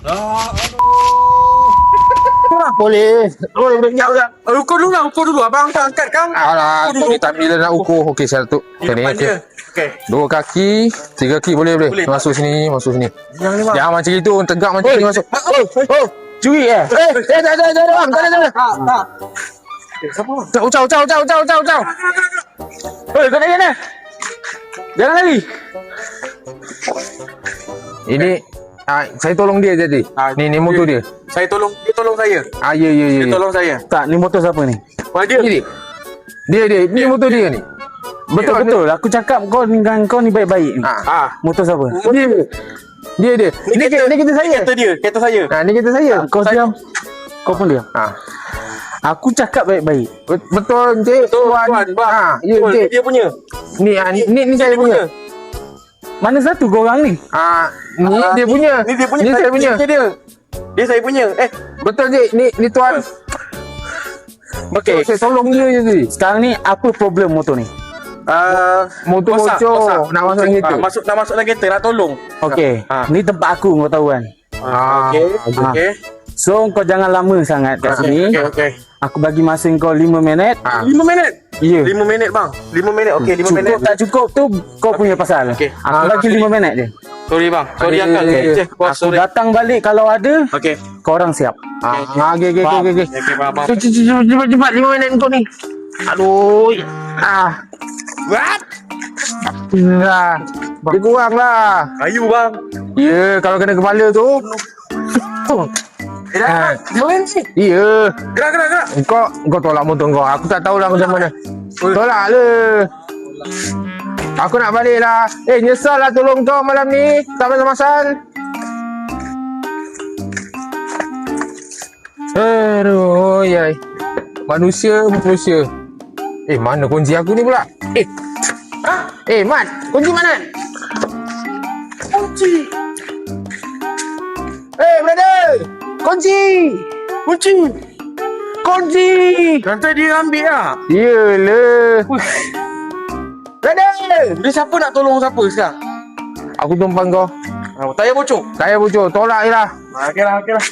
Oh. Ah, Boleh. Boleh, boleh. Jauh. aduh. Ukur dulu lah, ukur dulu. Abang angkat, angkat kan? Alah, dulu. ni tak bila nak ukur. Okey, satu. Okey, ni. okey. Dua kaki, tiga kaki boleh boleh. Boleh. Masuk sini, masuk sini. Yang ni bang. Jangan macam itu, tegak macam ni masuk. Oh, Oh, curi eh? Eh, eh, tak ada, tak bang. Tak ada, tak ada. tak, tak. Siapa bang? Ucau, ucau, ucau, ucau, ucau, ucau. Hei, kau nak mana? Jangan lari. Ini, ah, saya tolong dia jadi. Ah, Ni, ni motor dia. Saya tolong, dia tolong saya. Ah, ya, ya, ya. Dia ya. tolong saya. Tak, ni motor siapa ni? Wah, dia. Ni dia. Dia, dia. Ni motor dia ni. Betul betul. Aku cakap kau dengan kau ni baik-baik. ni. Ah, Ah, Motor siapa? dia. Dia, dia. Ni kereta, ni kereta saya. kereta dia, kereta saya. Ah, ni kereta saya. Kau Saya- diam. Kau pun diam. Ah. Aku cakap baik-baik. Bet- Betul, Encik. Betul, Tuan. tuan, bang. Ah, ya, Betul, Encik. dia punya. Ni, ah, ni, ni, ni saya punya. Mana satu kau orang ni? Ah, ni Ah, dia punya. Ni dia punya. Ni saya punya. Ni dia. Dia saya punya. Eh, Betul, Cik. Ni, ni tuan. okey. Saya tolong dia je tadi. Sekarang ni apa problem motor ni? Ah, Motor rosak, bocor. rosak. Nak masuk dalam kereta. Ah, masuk nak masuk dalam kereta nak tolong. Okey. Ah. Ni tempat aku kau tahu kan. Ah, okey. okey. Okey. So kau jangan lama sangat kat sini. Okey, okey. Aku bagi masa kau 5 minit. Ah. 5 minit. Ya. 5 minit bang. 5 minit. Okey, 5 minit. Cukup tak cukup tu kau punya pasal. Okey. Aku Ah, bagi 5 minit je. Sorry bang. Sorry Okey, okey. bos, Aku sorry. datang balik kalau ada, Okey. kau orang siap. Ah, okey, okey, okey, okey. Okey, faham. Cepat, cepat, cepat, cepat. Lima minit kau ni. Aduh. Ah. What? Lah. Dia kurang lah. Kayu bang. Ya, kalau kena kepala tu. Eh, dah. Join ni. Ya. Gerak, gerak, gerak. Kau kau tolak motor kau. Aku tak tahulah macam mana. Tolak le. Aku nak balik lah. Eh, nyesal lah tolong kau malam ni. Tak pasal-pasal. Aduh, yai. Manusia, manusia. Eh, mana kunci aku ni pula? Eh. Ha? Eh, Mat. Kunci mana? Kunci. Kunci. Kunci. Kunci. Nanti dia ambil lah. Yelah. Brother. Dia siapa nak tolong siapa sekarang? Aku tumpang kau. Ah, tayar bocor. Saya bocor. Tolak je lah. Ah, okey lah, okey lah.